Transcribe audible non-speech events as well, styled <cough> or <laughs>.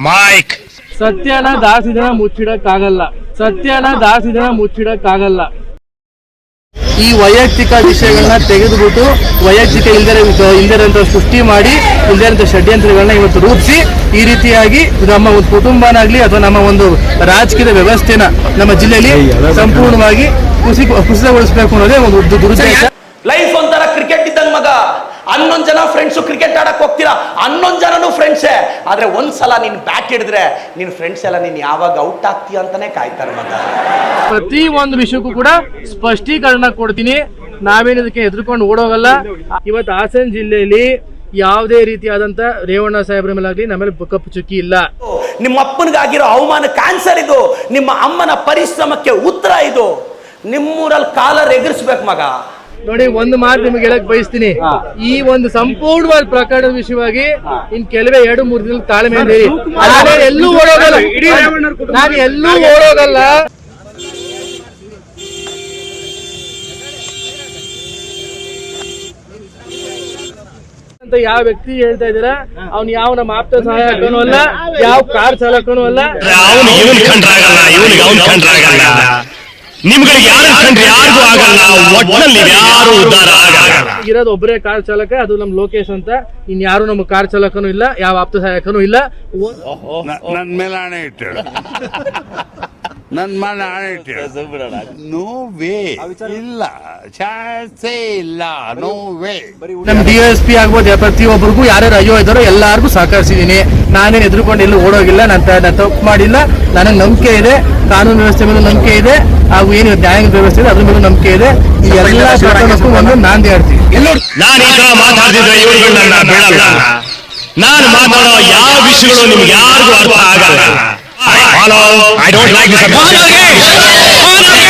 Mic ಸತ್ಯನ ದಾಸಿದನ ಮುಚ್ಚಿಡಕ್ಕಾಗಲ್ಲ. ಸತ್ಯನ ದಾಸಿದನ ಮುಚ್ಚಿಡಕ್ಕಾಗಲ್ಲ. ಈ ವೈಯಕ್ತಿಕ ವಿಷಯಗಳನ್ನ ತೆಗೆದುಬಿಟ್ಟು ವೈಯಕ್ತಿಕ ಇಲ್ದರೆ ಇಲ್ದಿರಂತ ಸೃಷ್ಟಿ ಮಾಡಿ ಇಲ್ದಿರಂತ ಷಡ್ಯಂತ್ರಗಳನ್ನ ಇವತ್ತು ರೂಪಿಸಿ ಈ ರೀತಿಯಾಗಿ ನಮ್ಮ ಒಂದು ಕುಟುಂಬನಾಗ್ಲಿ ಅಥವಾ ನಮ್ಮ ಒಂದು ರಾಜಕೀಯ ವ್ಯವಸ್ಥೆನ ನಮ್ಮ ಜಿಲ್ಲೆಯಲ್ಲಿ ಸಂಪೂರ್ಣವಾಗಿ ಕುಸಿ ಕುಸಿತಗೊಳಿಸಬೇಕು ಅನ್ನೋದೇ ಒಂದು ದುರುದ್ದೇಶ ಲೈಫ್ ಒಂಥರ ಕ್ರಿಕೆಟ್ ಇದ್ದಂಗ್ ಮಗ ಹನ್ನೊಂದ್ ಜನ ಫ್ರೆಂಡ್ಸು ಕ್ರಿಕೆಟ್ ಆಡಕ್ಕೆ ಹೋಗ್ತೀರಾ? ಹನ್ನೊಂದು ಜನನು ಫ್ರೆಂಡ್ಸೇ ಆದ್ರೆ ಒಂದ್ಸಲ ನೀನ್ ಬ್ಯಾಟ್ ಹಿಡಿದ್ರೆ ನಿನ್ನ ಫ್ರೆಂಡ್ಸ್ ಎಲ್ಲ ನೀನು ಯಾವಾಗ ಔಟ್ ಆಗ್ತೀಯ ಅಂತಾನೆ ಕಾಯ್ತಾರೆ ಮಗ ಪ್ರತಿ ಒಂದು ವಿಷಯಕ್ಕೂ ಕೂಡ ಸ್ಪಷ್ಟೀಕರಣ ಕೊಡ್ತೀನಿ. ನಾವೇನು ಇದಕ್ಕೆ ಹೆದರ್ಕೊಂಡು ಓಡೋಗಲ್ಲ. ಇವತ್ತು ಹಾಸನ ಜಿಲ್ಲೆಯಲ್ಲಿ ಯಾವುದೇ ರೀತಿಯಾದಂತ ರೇವಣ್ಣ ಸಾಹೇಬ್ರ ಮೇಲಾಗ್ಲಿ ನಮ್ಮಲ್ಲಿ ಕಪ್ಪು ಚುಕ್ಕಿ ಇಲ್ಲ. ನಿಮ್ಮ ಅಪ್ಪನಿಗಾಗಿರೋ ಅವಮಾನ ಕ್ಯಾನ್ಸರ್ ಇದು. ನಿಮ್ಮ ಅಮ್ಮನ ಪರಿಶ್ರಮಕ್ಕೆ ಉತ್ತರ ಇದು. ನಿಮ್ಮೂರಲ್ಲಿ ಕಾಲರ್ ಎಗರಿಸ್ಬೇಕು ಮಗ. ನೋಡಿ ಒಂದು ಮಾತು ನಿಮ್ಗೆ ಹೇಳಕ್ ಬಯಸ್ತೀನಿ. ಈ ಒಂದು ಸಂಪೂರ್ಣವಾದ ಪ್ರಕರಣದ ವಿಷಯವಾಗಿ ಇನ್ ಕೆಲವೇ ಎರಡು ಮೂರು ದಿನ ತಾಳ್ಮೆ ಎಲ್ಲೂ ಓಡೋಗಲ್ಲ. ನಾನು ಎಲ್ಲೂ ಓಡೋಗಲ್ಲ. ಅಂತ ಯಾವ ವ್ಯಕ್ತಿ ಹೇಳ್ತಾ ಇದ್ದೀರಾ? ಅವ್ನು ಯಾವ ನಮ್ಮ ಆಪ್ತ ಸಹಾಯಕನೂ ಅಲ್ಲ ಯಾವ ಕಾರ್ ಚಾಲಕನು ಅಲ್ಲ. ನಿಮ್ಗಳಿಗೆ ಯಾರು ಕಂಡ್ರೆ ಯಾರಿಗೂ ಆಗಲ್ಲ ಒಟ್ಟಿನಲ್ಲಿ ಯಾರು ಉದ್ಧಾರ ಆಗಲ್ಲ. ಇರೋದು ಒಬ್ಬರೇ ಕಾರ್ ಚಾಲಕ ಅದು ನಮ್ ಲೋಕೇಶ್ ಅಂತ. ಇನ್ ಯಾರು ನಮ್ಮ ಕಾರ್ ಚಾಲಕನೂ ಇಲ್ಲ ಯಾವ ಆಪ್ತ ಸಹಾಯಕನೂ ಇಲ್ಲ. ನನ್ ಮೇಲೆ ಆಣೆ ಇಟ್ಟಳು <laughs> ನನ್ ಮನ ಆಣೆ ನೋ ವೇ ಇಲ್ಲ. ಚಾನ್ಸೇ ಇಲ್ಲ. ನೋ ವೇ ನಮ್ ಡಿ ಎಸ್ ಪಿ ಆಗ್ಬೋದು ಪ್ರತಿಯೊಬ್ಬರಿಗೂ ಯಾರ್ಯಾರು ಅಯ್ಯೋ ಇದ್ದಾರೋ ಎಲ್ಲಾರ್ಗೂ ಸಹಕರಿಸಿದೀನಿ ನಾನೇನು ಎದುರುಕೊಂಡು ಎಲ್ಲೂ ಓಡೋಗಿಲ್ಲ ನಾನು ತ- ನಾನ್ ತಪ್ಪು ಮಾಡಿಲ್ಲ. ನನಗೆ ನಂಬಿಕೆ ಇದೆ ಕಾನೂನು ವ್ಯವಸ್ಥೆ ಮೇಲೆ ನಂಬಿಕೆ ಇದೆ ಹಾಗೂ ಏನು ನ್ಯಾಯಾಂಗ ವ್ಯವಸ್ಥೆ ಇದೆ ಅದ್ರ ಮೇಲೆ ನಂಬಿಕೆ ಇದೆ. ಈ ಎಲ್ಲ ಪ್ರಕರಣಕ್ಕೂ ಒಂದು ನಾಂದಿ ಆಡ್ತೀವಿ ನಾನು ಈ ತರ ಮಾತಾಡ್ತಿದ್ರೆ ಇವ್ರುಗಳನ್ನ ಬಿಡಲ್ಲ. ನಾನು ಮಾತಾಡೋ ಯಾವ ವಿಷಯಗಳು ನಿಮ್ಗೆ ಯಾರಿಗೂ ಅರ್ಥ ಆಗಲ್ಲ. Follow. I don't like this. Follow again. Follow again.